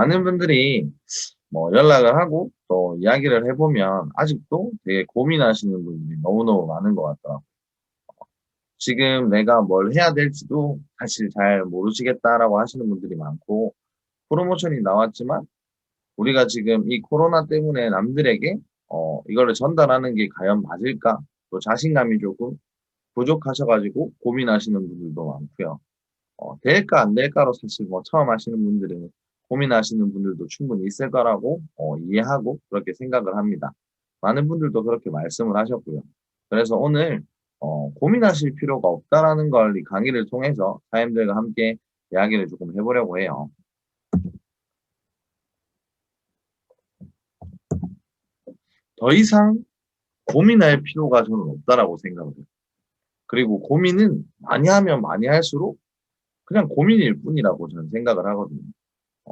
어, 많은 분들이 뭐 연락을 하고 또 이야기를 해보면 아직도 되게 고민하시는 분들이 너무너무 많은 것 같더라고요. 지금 내가 뭘 해야 될지도 사실 잘 모르시겠다라고 하시는 분들이 많고 프로모션이 나왔지만 우리가 지금 이 코로나 때문에 남들에게 어, 이거를 전달하는 게 과연 맞을까? 또 자신감이 조금 부족하셔가지고 고민하시는 분들도 많고요. 어, 될까 안 될까로 사실 뭐 처음 하시는 분들은 고민하시는 분들도 충분히 있을 거라고 어, 이해하고 그렇게 생각을 합니다. 많은 분들도 그렇게 말씀을 하셨고요. 그래서 오늘 어, 고민하실 필요가 없다라는 걸 이 강의를 통해서 사님들과 함께 이야기를 조금 해보려고 해요. 더 이상 고민할 필요가 저는 없다라고 생각을 해요. 그리고 고민은 많이 하면 많이 할수록 그냥 고민일 뿐이라고 저는 생각을 하거든요.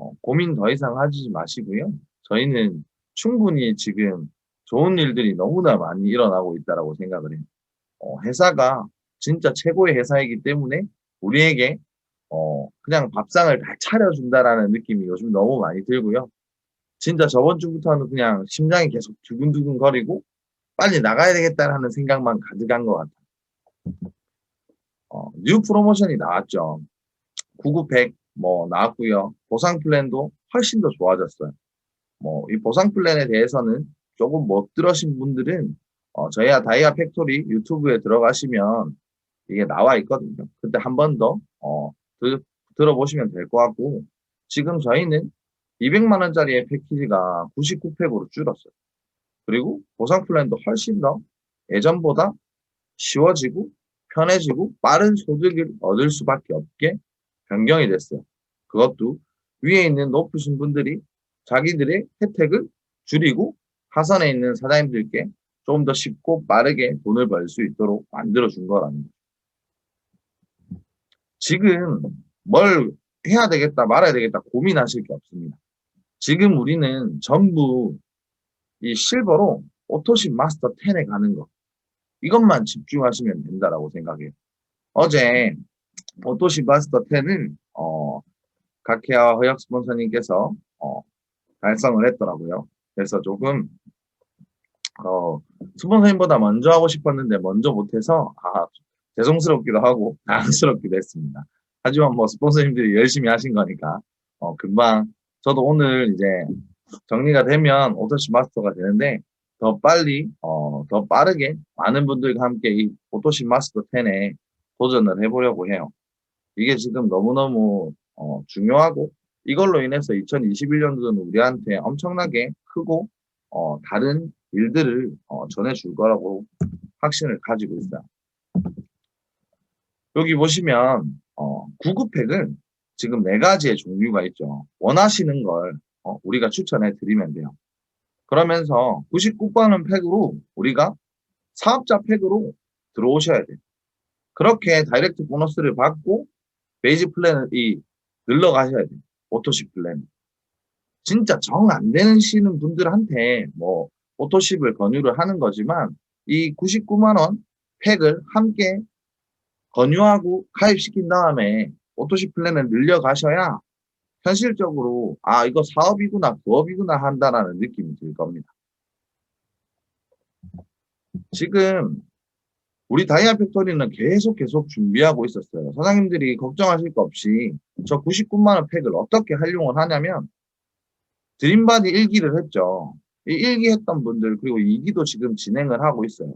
어, 고민 더 이상 하지 마시고요. 저희는 충분히 지금 좋은 일들이 너무나 많이 일어나고 있다라고 생각을 해요. 어, 회사가 진짜 최고의 회사이기 때문에 우리에게 어, 그냥 밥상을 다 차려준다라는 느낌이 요즘 너무 많이 들고요. 진짜 저번 주부터는 그냥 심장이 계속 두근두근 거리고 빨리 나가야 되겠다라는 생각만 가득한 것 같아요. 어, 뉴 프로모션이 나왔죠. 9900 뭐 나왔고요. 보상 플랜도 훨씬 더 좋아졌어요. 뭐 이 보상 플랜에 대해서는 조금 못 들으신 분들은 어, 저희야 다이아 팩토리 유튜브에 들어가시면 이게 나와 있거든요. 그때 한 번 더 어, 들, 들어보시면 될 것 같고 지금 저희는 200만 원짜리의 패키지가 99팩으로 줄었어요. 그리고 보상 플랜도 훨씬 더 예전보다 쉬워지고 편해지고 빠른 소득을 얻을 수밖에 없게 변경이 됐어요. 그것도 위에 있는 높으신 분들이 자기들의 혜택을 줄이고 하선에 있는 사장님들께 조금 더 쉽고 빠르게 돈을 벌 수 있도록 만들어 준 거라는 거죠. 지금 뭘 해야 되겠다 말아야 되겠다 고민하실 게 없습니다. 지금 우리는 전부 이 실버로 오토십 마스터 10에 가는 거 이것만 집중하시면 된다라고 생각해요. 어제 오토십 마스터 10을 어, 각해와 허약 스폰서님께서 어, 달성을 했더라고요. 그래서 조금 어, 스폰서님보다 먼저 하고 싶었는데 먼저 못해서 아, 죄송스럽기도 하고 당황스럽기도 했습니다. 하지만 뭐 스폰서님들이 열심히 하신 거니까 어, 금방 저도 오늘 이제 정리가 되면 오토시 마스터가 되는데 더 빨리 어, 더 빠르게 많은 분들과 함께 이 오토시 마스터 10에 도전을 해보려고 해요. 이게 지금 너무너무 어, 중요하고 이걸로 인해서 2021년도는 우리한테 엄청나게 크고 어, 다른 일들을 어, 전해줄 거라고 확신을 가지고 있어요. 여기 보시면 어, 구급팩은 지금 네 가지의 종류가 있죠. 원하시는 걸 어, 우리가 추천해 드리면 돼요. 그러면서 99번은 팩으로 우리가 사업자 팩으로 들어오셔야 돼요. 그렇게 다이렉트 보너스를 받고 베이지 플랜을 이 늘러 가셔야 돼요. 오토십 플랜. 진짜 정 안 되시는 분들한테 뭐 오토십을 권유를 하는 거지만 이 99만 원 팩을 함께 권유하고 가입시킨 다음에 오토십 플랜을 늘려 가셔야 현실적으로 아 이거 사업이구나 부업이구나 한다라는 느낌이 들 겁니다. 지금 우리 다이아 팩토리는 계속 계속 준비하고 있었어요. 사장님들이 걱정하실 거 없이 저 99만 원 팩을 어떻게 활용을 하냐면 드림바디 1기를 했죠. 이 1기 했던 분들 그리고 2기도 지금 진행을 하고 있어요.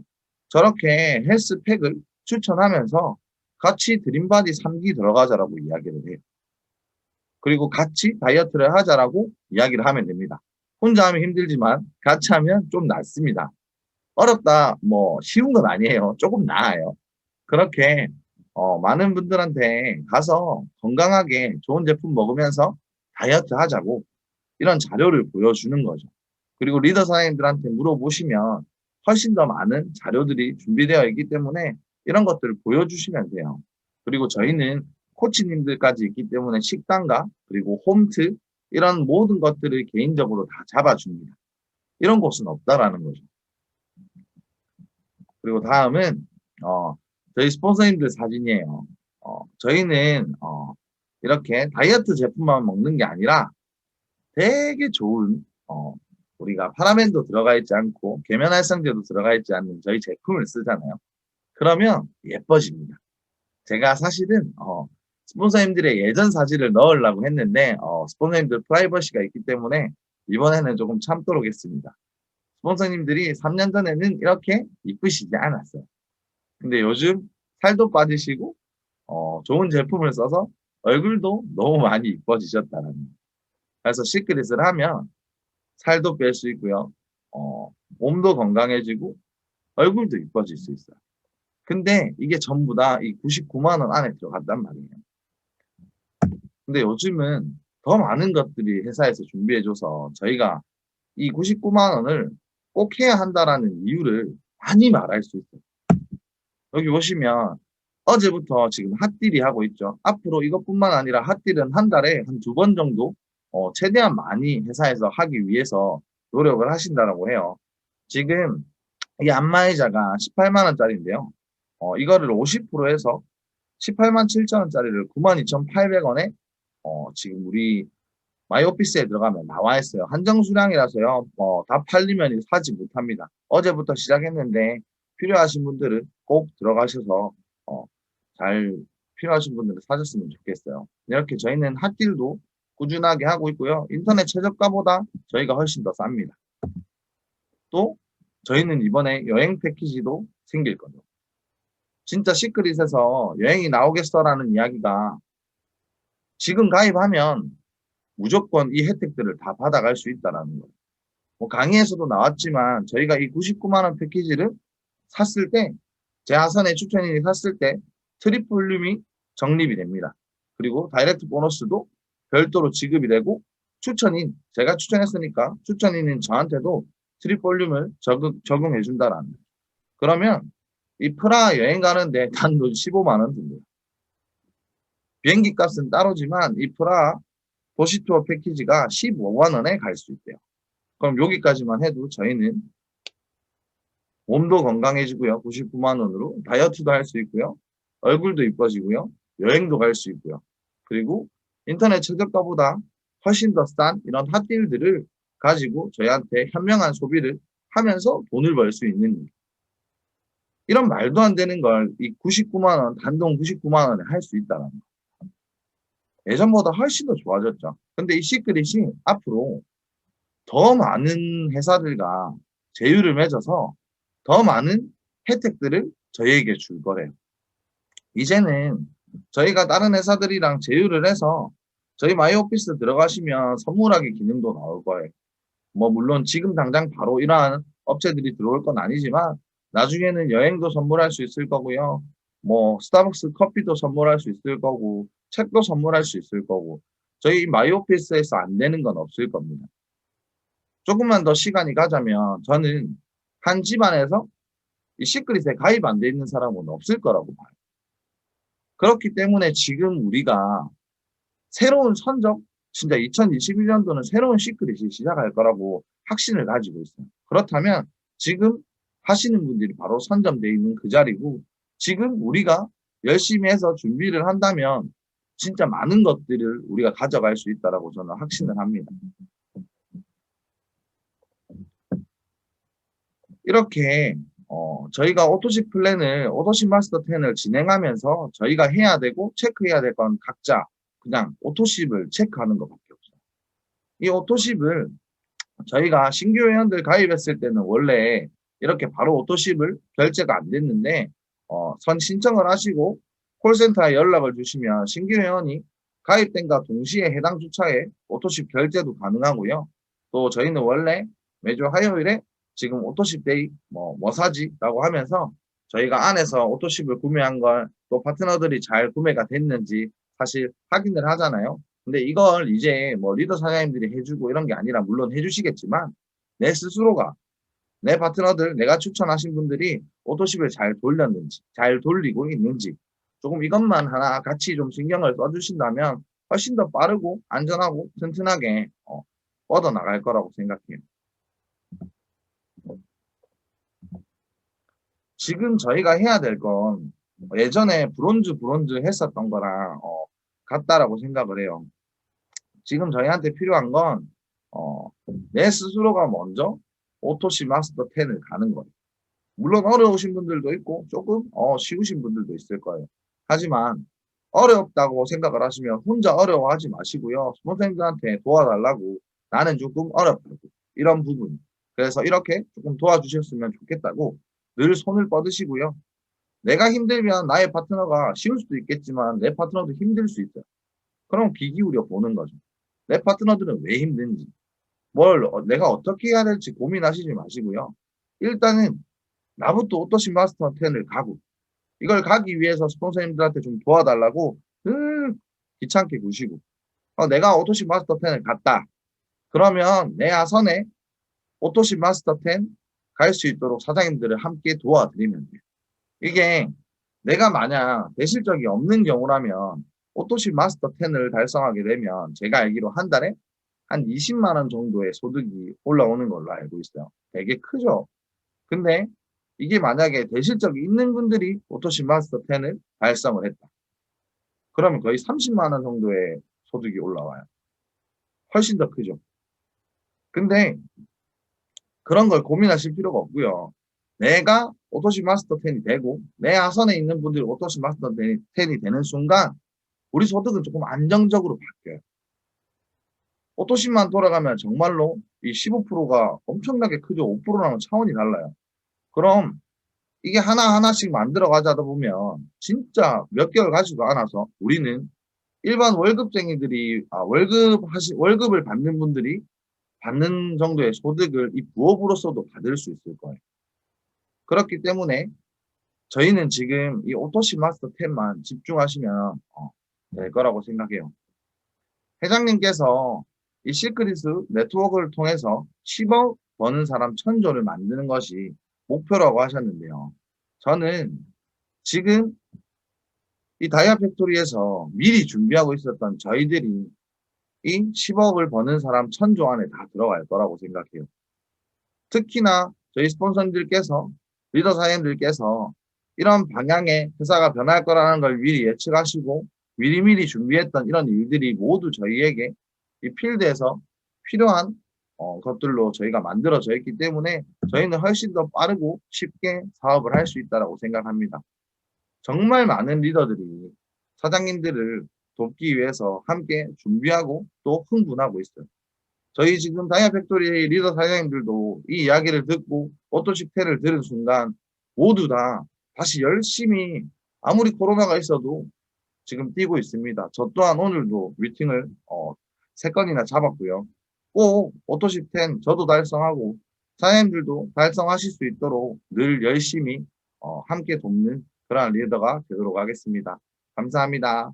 저렇게 헬스 팩을 추천하면서 같이 드림바디 3기 들어가자라고 이야기를 해요. 그리고 같이 다이어트를 하자라고 이야기를 하면 됩니다. 혼자 하면 힘들지만 같이 하면 좀 낫습니다. 어렵다, 뭐 쉬운 건 아니에요. 조금 나아요. 그렇게 어, 많은 분들한테 가서 건강하게 좋은 제품 먹으면서 다이어트 하자고 이런 자료를 보여주는 거죠. 그리고 리더 사장님들한테 물어보시면 훨씬 더 많은 자료들이 준비되어 있기 때문에 이런 것들을 보여주시면 돼요. 그리고 저희는 코치님들까지 있기 때문에 식단과 그리고 홈트 이런 모든 것들을 개인적으로 다 잡아줍니다. 이런 곳은 없다라는 거죠. 그리고 다음은 어, 저희 스폰서님들 사진이에요. 어, 저희는 어, 이렇게 다이어트 제품만 먹는 게 아니라 되게 좋은 어, 우리가 파라벤도 들어가 있지 않고 계면활성제도 들어가 있지 않는 저희 제품을 쓰잖아요. 그러면 예뻐집니다. 제가 사실은 어, 스폰서님들의 예전 사진을 넣으려고 했는데 어, 스폰서님들 프라이버시가 있기 때문에 이번에는 조금 참도록 했습니다. 스폰서님들이 3년 전에는 이렇게 이쁘시지 않았어요. 근데 요즘 살도 빠지시고 어, 좋은 제품을 써서 얼굴도 너무 많이 이뻐지셨다는. 그래서 시크릿을 하면 살도 뺄 수 있고요. 어, 몸도 건강해지고 얼굴도 이뻐질 수 있어요. 근데 이게 전부 다 이 99만 원 안에 들어간단 말이에요. 근데 요즘은 더 많은 것들이 회사에서 준비해줘서 저희가 이 99만 원을 꼭 해야 한다라는 이유를 많이 말할 수 있어요. 여기 보시면 어제부터 지금 핫딜이 하고 있죠. 앞으로 이것뿐만 아니라 핫딜은 한 달에 한 두 번 정도 어, 최대한 많이 회사에서 하기 위해서 노력을 하신다라고 해요. 지금 이 안마의자가 18만 원짜리인데요. 어, 이거를 50% 해서 18만 7천 원짜리를 92,800원에 어, 지금 우리 마이오피스에 들어가면 나와 있어요. 한정 수량이라서요. 어, 다 팔리면 사지 못합니다. 어제부터 시작했는데 필요하신 분들은 꼭 들어가셔서 어, 잘 필요하신 분들은 사셨으면 좋겠어요. 이렇게 저희는 핫딜도 꾸준하게 하고 있고요. 인터넷 최저가보다 저희가 훨씬 더 쌉니다. 또 저희는 이번에 여행 패키지도 생길 거죠. 진짜 시크릿에서 여행이 나오겠어라는 이야기가 지금 가입하면 무조건 이 혜택들을 다 받아갈 수 있다라는 거예요. 뭐 강의에서도 나왔지만 저희가 이 99만 원 패키지를 샀을 때제 하선의 추천인이 샀을 때 트립 볼륨이 적립이 됩니다. 그리고 다이렉트 보너스도 별도로 지급이 되고 추천인 제가 추천했으니까 추천인인 저한테도 트립 볼륨을 적응, 적용해 준다라는 거예요. 그러면 이 프라 여행 가는데 단돈 15만 원 듭니다. 비행기 값은 따로지만 이 프라 도시 투어 패키지가 15만 원에 갈 수 있대요. 그럼 여기까지만 해도 저희는 몸도 건강해지고요. 99만 원으로 다이어트도 할 수 있고요. 얼굴도 이뻐지고요. 여행도 갈 수 있고요. 그리고 인터넷 최저가보다 훨씬 더 싼 이런 핫딜들을 가지고 저희한테 현명한 소비를 하면서 돈을 벌 수 있는 이런 말도 안 되는 걸 이 99만 원, 단돈 99만 원에 할 수 있다는 거. 예전보다 훨씬 더 좋아졌죠. 근데 이 시크릿이 앞으로 더 많은 회사들과 제휴를 맺어서 더 많은 혜택들을 저희에게 줄 거래요. 이제는 저희가 다른 회사들이랑 제휴를 해서 저희 마이오피스 들어가시면 선물하기 기능도 나올 거예요. 뭐 물론 지금 당장 바로 이러한 업체들이 들어올 건 아니지만 나중에는 여행도 선물할 수 있을 거고요. 뭐 스타벅스 커피도 선물할 수 있을 거고 책도 선물할 수 있을 거고 저희 마이오피스에서 안 되는 건 없을 겁니다. 조금만 더 시간이 가자면 저는 한 집안에서 이 시크릿에 가입 안 돼 있는 사람은 없을 거라고 봐요. 그렇기 때문에 지금 우리가 새로운 선적, 진짜 2021년도는 새로운 시크릿이 시작할 거라고 확신을 가지고 있어요. 그렇다면 지금 하시는 분들이 바로 선점되어 있는 그 자리고 지금 우리가 열심히 해서 준비를 한다면 진짜 많은 것들을 우리가 가져갈 수 있다라고 저는 확신을 합니다. 이렇게 어, 저희가 오토십 플랜을 오토십 마스터 10을 진행하면서 저희가 해야 되고 체크해야 될 건 각자 그냥 오토십을 체크하는 것밖에 없어요. 이 오토십을 저희가 신규 회원들 가입했을 때는 원래 이렇게 바로 오토십을 결제가 안 됐는데 어, 선 신청을 하시고 콜센터에 연락을 주시면 신규 회원이 가입된과 동시에 해당 주차에 오토십 결제도 가능하고요. 또 저희는 원래 매주 화요일에 지금 오토십 데이 뭐, 뭐 사지라고 하면서 저희가 안에서 오토십을 구매한 걸 또 파트너들이 잘 구매가 됐는지 사실 확인을 하잖아요. 근데 이걸 이제 뭐 리더 사장님들이 해주고 이런 게 아니라 물론 해주시겠지만 내 스스로가 내 파트너들 내가 추천하신 분들이 오토십을 잘 돌렸는지 잘 돌리고 있는지 조금 이것만 하나 같이 좀 신경을 써주신다면 훨씬 더 빠르고 안전하고 튼튼하게 어, 뻗어나갈 거라고 생각해요. 지금 저희가 해야 될 건 예전에 브론즈 브론즈 했었던 거랑 어, 같다라고 생각을 해요. 지금 저희한테 필요한 건 어, 내 스스로가 먼저 오토시 마스터 10을 가는 거예요. 물론 어려우신 분들도 있고 조금 어, 쉬우신 분들도 있을 거예요. 하지만 어렵다고 생각을 하시면 혼자 어려워하지 마시고요. 선생님들한테 도와달라고 나는 조금 어렵다고 이런 부분. 그래서 이렇게 조금 도와주셨으면 좋겠다고 늘 손을 뻗으시고요. 내가 힘들면 나의 파트너가 쉬울 수도 있겠지만 내 파트너도 힘들 수 있어요. 그럼 귀 기울여 보는 거죠. 내 파트너들은 왜 힘든지, 뭘 어, 내가 어떻게 해야 될지 고민하시지 마시고요. 일단은 나부터 오토시 마스터 10을 가고 이걸 가기 위해서 스폰서님들한테 좀 도와달라고 늘 귀찮게 구시고 어, 내가 오토시 마스터 10을 갔다. 그러면 내 아선에 오토시 마스터 10 갈 수 있도록 사장님들을 함께 도와드리면 돼요. 이게 내가 만약 대실적이 없는 경우라면 오토시 마스터 10을 달성하게 되면 제가 알기로 한 달에 한 20만 원 정도의 소득이 올라오는 걸로 알고 있어요. 되게 크죠? 근데 이게 만약에 대실적이 있는 분들이 오토시 마스터 10을 달성을 했다. 그러면 거의 30만 원 정도의 소득이 올라와요. 훨씬 더 크죠. 근데 그런 걸 고민하실 필요가 없고요. 내가 오토시 마스터 10이 되고 내 하선에 있는 분들이 오토시 마스터 10이 되는 순간 우리 소득은 조금 안정적으로 바뀌어요. 오토시만 돌아가면 정말로 이 15%가 엄청나게 크죠. 5%랑은 차원이 달라요. 그럼 이게 하나하나씩 만들어 가자다 보면 진짜 몇 개월 가지도 않아서 우리는 일반 월급쟁이들이 아, 월급 하시 월급을 받는 분들이 받는 정도의 소득을 이 부업으로서도 받을 수 있을 거예요. 그렇기 때문에 저희는 지금 이 오토시 마스터 10만 집중하시면 어, 될 거라고 생각해요. 회장님께서 이 시크릿 네트워크를 통해서 10억 버는 사람 천조를 만드는 것이 목표라고 하셨는데요. 저는 지금 이 다이아 팩토리에서 미리 준비하고 있었던 저희들이 이 10억을 버는 사람 천조 안에 다 들어갈 거라고 생각해요. 특히나 저희 스폰서님들께서 리더 사장님들께서 이런 방향의 회사가 변할 거라는 걸 미리 예측하시고 미리미리 준비했던 이런 일들이 모두 저희에게 이 필드에서 필요한 어, 것들로 저희가 만들어져 있기 때문에 저희는 훨씬 더 빠르고 쉽게 사업을 할 수 있다고 생각합니다. 정말 많은 리더들이 사장님들을 돕기 위해서 함께 준비하고 또 흥분하고 있어요. 저희 지금 다이아 팩토리 리더 사장님들도 이 이야기를 듣고 오토 식태를 들은 순간 모두 다 다시 열심히 아무리 코로나가 있어도 지금 뛰고 있습니다. 저 또한 오늘도 미팅을 어, 세 건이나 잡았고요. 꼭 오토십 10 저도 달성하고 사장님들도 달성하실 수 있도록 늘 열심히 어, 함께 돕는 그러한 리더가 되도록 하겠습니다. 감사합니다.